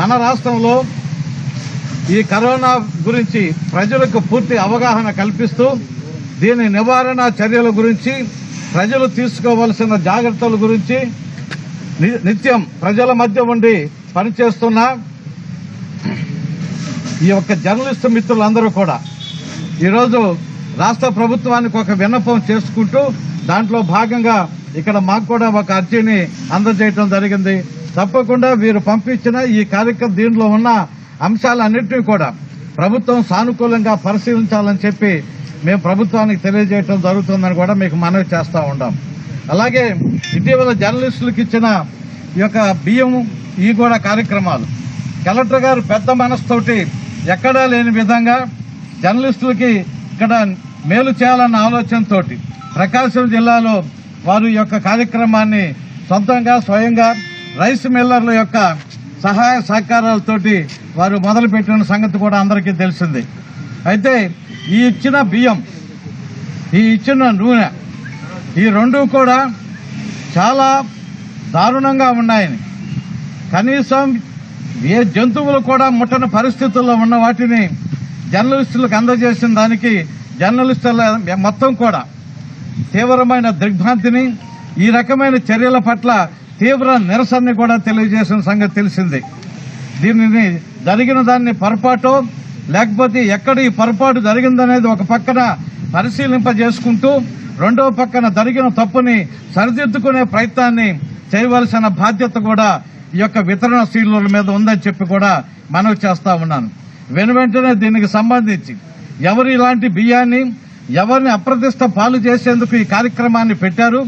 మన రాష్ట్రంలో ఈ కరోనా గురించి ప్రజలకు పూర్తి అవగాహన కల్పిస్తూ దీని నివారణ చర్యల గురించి ప్రజలు తీసుకోవలసిన జాగ్రత్తల గురించి ని- నిత్యం ప్రజల మధ్య ఉండి పనిచేస్తున్న ఈ యొక్క జర్నలిస్టు మిత్రులందరూ కూడా ఈరోజు రాష్ట్ర ప్రభుత్వానికి ఒక విన్నపం చేసుకుంటూ దాంట్లో భాగంగా ఇక్కడ మాకు కూడా ఒక అర్జీని అందజేయటం జరిగింది. తప్పకుండా వీరు పంపించిన ఈ కార్యక్రమం దీనిలో ఉన్న అంశాలన్నింటినీ కూడా ప్రభుత్వం సానుకూలంగా పరిశీలించాలని చెప్పి మేము ప్రభుత్వానికి తెలియజేయటం జరుగుతుందని కూడా మీకు మనవి చేస్తూ ఉంటాం అలాగే ఇటీవల జర్నలిస్టులకు ఇచ్చిన ఈ యొక్క బియ్యం ఈ కూడా కార్యక్రమాలు. కలెక్టర్ గారు పెద్ద మనసుతోటి ఎక్కడా లేని విధంగా జర్నలిస్టులకి ఇక్కడ మేలు చేయాలన్న ఆలోచనతోటి ప్రకాశం జిల్లాలో వారు ఈ యొక్క కార్యక్రమాన్ని సొంతంగా స్వయంగా రైస్ మిల్లర్ల యొక్క సహాయ సహకారాలతోటి వారు మొదలుపెట్టిన సంగతి కూడా అందరికీ తెలిసింది. అయితే ఈ ఇచ్చిన బియ్యం ఈ ఇచ్చిన నూనె ఈ రెండు కూడా చాలా దారుణంగా ఉన్నాయని. కనీసం ఏ జంతువులు కూడా ముట్టని పరిస్థితుల్లో ఉన్న వాటిని జర్నలిస్టులకు అందజేసిన దానికి జర్నలిస్టుల మొత్తం కూడా తీవ్రమైన దిగ్భ్రాంతిని ఈ రకమైన చర్యల పట్ల తీవ్ర నిరసనని కూడా తెలియజేసిన సంగతి తెలిసింది. దీనిని జరిగిన దాన్ని పొరపాటు లేకపోతే ఎక్కడ ఈ పొరపాటు జరిగిందనేది ఒక పక్కన పరిశీలింపజేసుకుంటూ రెండో పక్కన జరిగిన తప్పుని సరిదిద్దుకునే ప్రయత్నాన్ని చేయవలసిన బాధ్యత కూడా ఈ యొక్క వితరణ శీలుల మీద ఉందని చెప్పి కూడా మనవి చేస్తా ఉన్నాను. వెను వెంటనే దీనికి సంబంధించి ఎవరు ఇలాంటి బియ్యాన్ని ఎవరిని అప్రతిష్ట పాలు చేసేందుకు ఈ కార్యక్రమాన్ని పెట్టారు